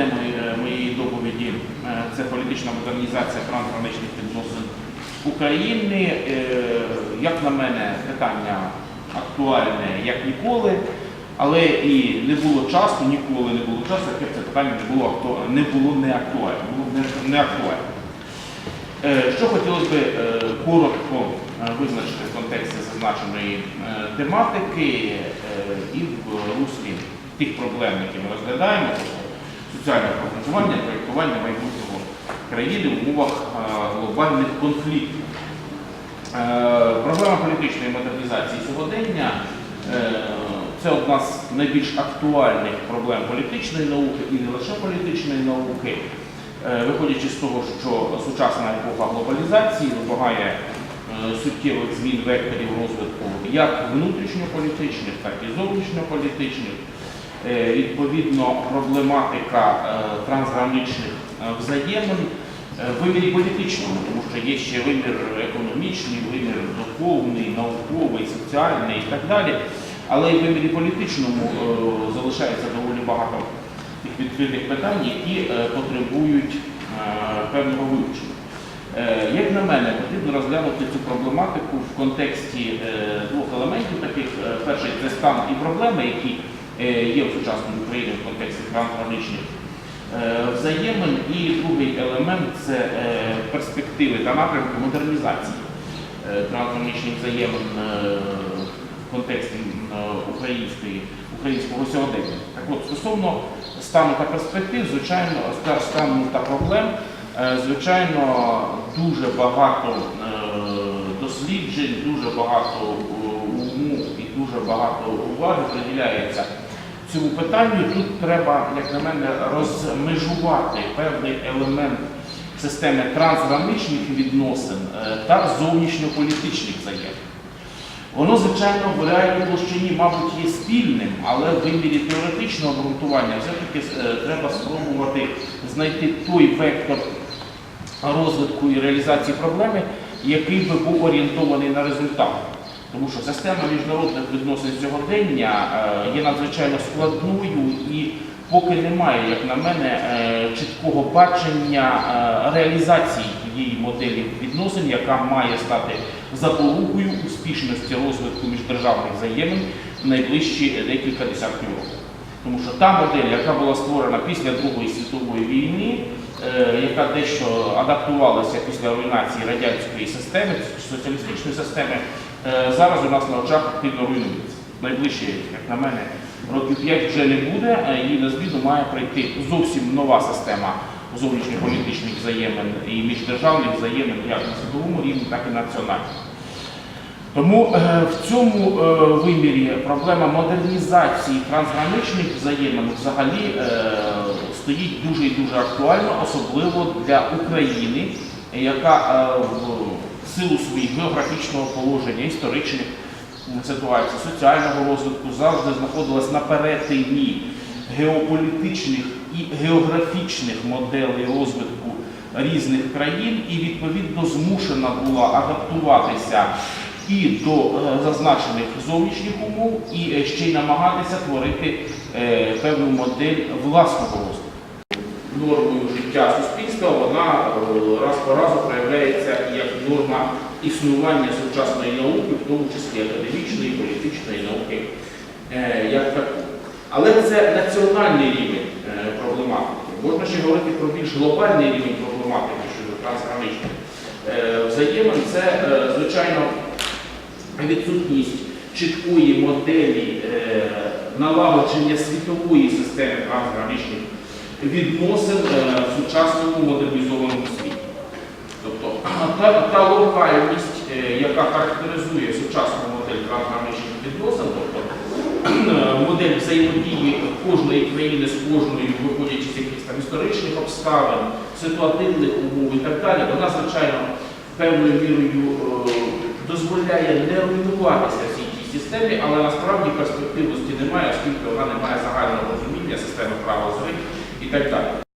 темою е, моєї доповіді е, це політична модернізація трансграничних відносин України. Е, Як на мене, питання актуальне як ніколи, але і не було часу, ніколи не було часу, яке це питання не було актуальне, не було не було не- не актуальне. Що хотілося б коротко визначити в контексті зазначеної тематики і в руслі тих проблем, які ми розглядаємо, соціальне прогнозування, проєктування майбутнього країни в умовах е, глобальних конфліктів. Е, Проблема політичної модернізації сьогодення е, це одна з найбільш актуальних проблем політичної науки і не лише політичної науки, виходячи з того, що сучасна епоха глобалізації вимагає суттєвих змін векторів розвитку як внутрішньополітичних, так і зовнішньополітичних. Е, Відповідно, проблематика е, трансграничних е, взаємин в вимірі політичному, тому що є ще вимір економічний, вимір духовний, науковий, соціальний і так далі. Але і в вимірі політичному залишається доволі багато тих відкритих питань, які потребують певного вивчення. Як на мене, потрібно розглянути цю проблематику в контексті двох елементів таких. Перший це стан і проблеми, які є в сучасній Україні в контексті трансграничних е, взаємин. І другий елемент це е, перспективи та напрямки модернізації е, трансграничних взаємин е, в контексті е, української, українського сьогодення. Так от, стосовно стану та перспектив, звичайно, ста- стану та проблем, е, звичайно, дуже багато е, досліджень, дуже багато е, уму і дуже багато уваги приділяється цьому питанню. Тут треба, як на мене, розмежувати певний елемент системи трансграничних відносин е, та зовнішньополітичних взаємин. Воно, звичайно, в реальній площині, мабуть, є спільним, але в вимірі теоретичного обґрунтування все-таки е, треба спробувати знайти той вектор розвитку і реалізації проблеми, який би був орієнтований на результат. Тому що система міжнародних відносин сьогодення е, є надзвичайно складною і поки немає, як на мене, е, чіткого бачення е, реалізації тієї моделі відносин, яка має стати запорукою успішності розвитку міждержавних взаємин в найближчі декілька десятків років. Тому що та модель, яка була створена після Другої світової війни, яка дещо адаптувалася після руйнації радянської системи, соціалістичної системи, зараз у нас на очах активно руйнується. Найближче, як на мене, років 5 вже не буде, а її на зміну має прийти зовсім нова система зовнішньополітичних взаємин і міждержавних взаємин як на світовому рівні, так і національному. Тому е, в цьому е, вимірі проблема модернізації трансграничних взаємин взагалі е, стоїть дуже і дуже актуально, особливо для України, яка е, в силу своїх географічного положення, історичних ситуацій, соціального розвитку завжди знаходилась на перетині геополітичних і географічних моделей розвитку різних країн і відповідно змушена була адаптуватися і до е, зазначених зовнішніх умов, і е, ще й намагатися творити е, певну модель власного розвитку. Нормою життя суспільства вона е, раз по разу проявляється як норма існування сучасної науки, в тому числі академічної, політичної науки, е, як такої. Але це національний рівень е, проблематики. Можна ще говорити про більш глобальний рівень проблематики щодо трансграничних взаємин. Це, звичайно, відсутність чіткої моделі налагодження світової системи трансграничних відносин е, в сучасному модернізованому світі. Тобто та, та локальність, е, яка характеризує сучасну модель трансграничних відносин, тобто е, модель взаємодії кожної країни з кожною, виходячи з якихось там історичних обставин, ситуативних умов і так далі, вона, звичайно, певною мірою е, дозволяє не руйнуватися всій тій системі, але насправді перспективності немає, оскільки вона не має загального розуміння системи права зри так.